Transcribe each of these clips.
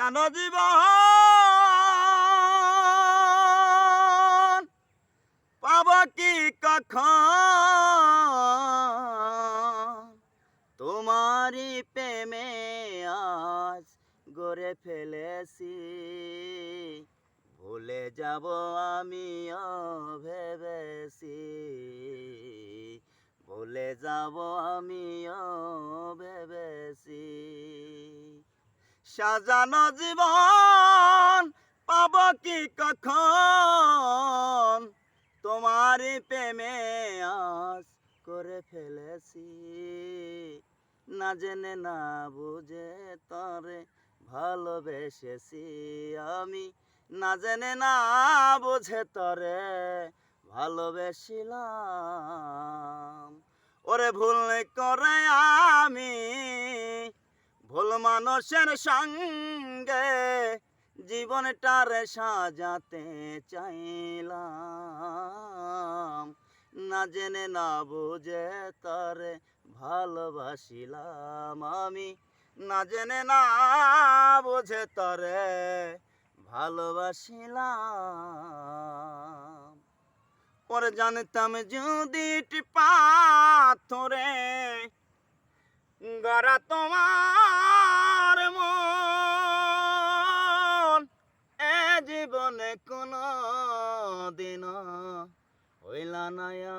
কেন জীবন? পাব কি কখন? তোমারই প্রেমে আজ গড়ে ফেলেছি। ভুলে যাব আমিও ভেবেছি ভুলে যাব আমিও ভেবেছি সাজানো জীবন পাব কি কখন? তোমারই প্রেমে আজ করে ফেলেছি। না জেনে না বুঝে তরে ভালোবেসেছি আমি। না জেনে না বুঝে তরে ভালোবেসিলাম ওরে ভুল করে আমি মানুষের সঙ্গে জীবনটারে সাজাতে চাইলাম। না জেনে, না বুঝে তারে ভালোবাসিলাম আমি। না জেনে, না বুঝে তরে ভালোবাসিলাম। পরে জানতাম যদি পাথরে গড়া তোমার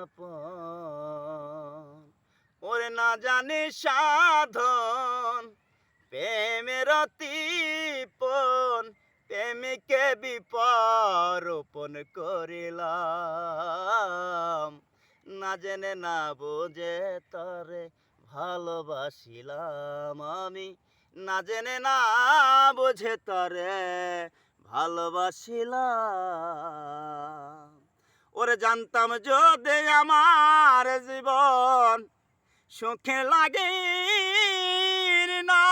আপন ওরে না জানি সাধন, প্রেমের তিপন প্রেমিকে বিপরোপণ করিলাম। না জেনে না বুঝে তরে ভালোবাসিলাম আমি। না জেনে না বুঝে তরে ভালোবাসিলাম। ওরে জানতাম যদি আমার জীবন সুখে লাগে না।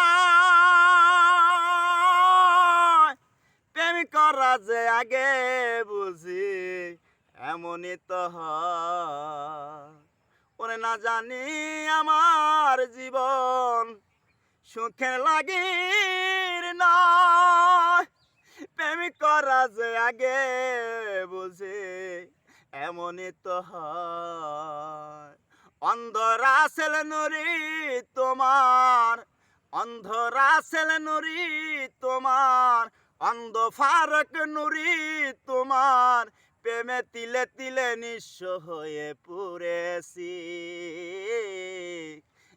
প্রেম করা আগে বুঝি, এমনই তো ওরে না জানি আমার জীবন সুখে লাগে না। প্রেম করা যে আগে বুঝে এমনই তো হয়। অন্ধরা সেল নুরি তোমার, অন্ধরা সেল নুরি তোমার, অন্ধ ফারক নুরি তোমার, প্রেমে তিলে তিলে নিঃস্ব হয়ে পুরেছি।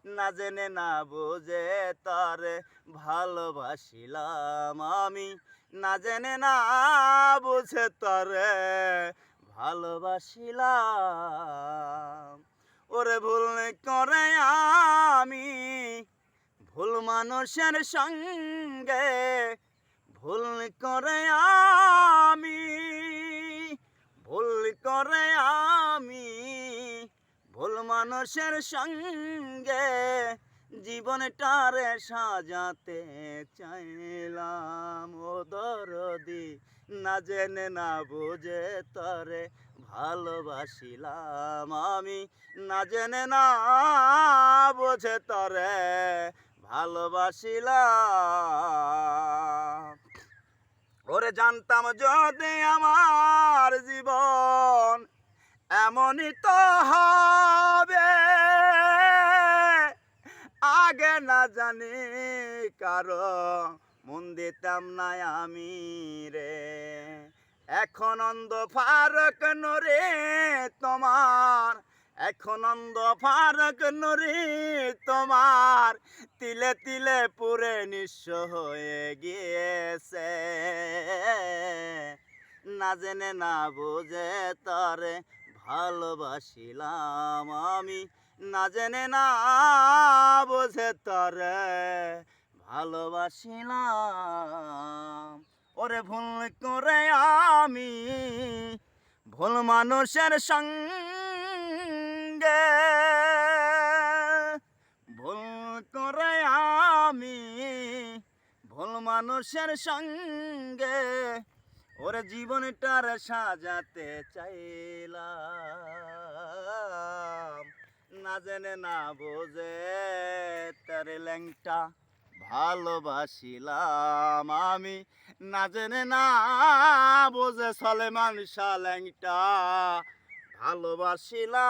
না জেনে না বুঝে তারে ভালোবাসিলাম আমি, না জেনে না বুঝে তারে ভালোবাসিলাম। ওরে ভুল করে আমি, ভুল মানুষের সঙ্গে, ভুল করে আমি, ভুল করে আমি, ভুল মানুষের সঙ্গে জীবনটারে সাজাতে চাইলাম। ও দরদি না জেনে না বুঝে তরে ভালোবাসিলাম আমি। না জেনে না বুঝে তরে ভালোবাসিলাম। ওরে জানতাম যদি আমার জীবন এমনই তো হবে, আগে না জানি কারও মন দিতাম না আমি রে। এখন অন্ধ ফারক নরে তোমার, এখন অন্ধ ফারক নরে তোমার, তিলে তিলে পুরে নিঃস্ব হয়ে গিয়েছে। না জেনে না বুঝে তরে ভালোবাসিলাম আমি, না জেনে না বোঝে তরে ভালোবাসিলাম ওরে ভুল করে আমি ভুল মানুষের সঙ্গে। ভুল করে আমি ভুল মানুষের সঙ্গে। ওরে জীবনটার সাজাতে চাইলাম। না জেনে না বোঝে তার ল্যাংটা ভালোবাসিলাম আমি। না জেনে না বোঝে সলেমান ল্যাংটা। ভালোবাসিলাম।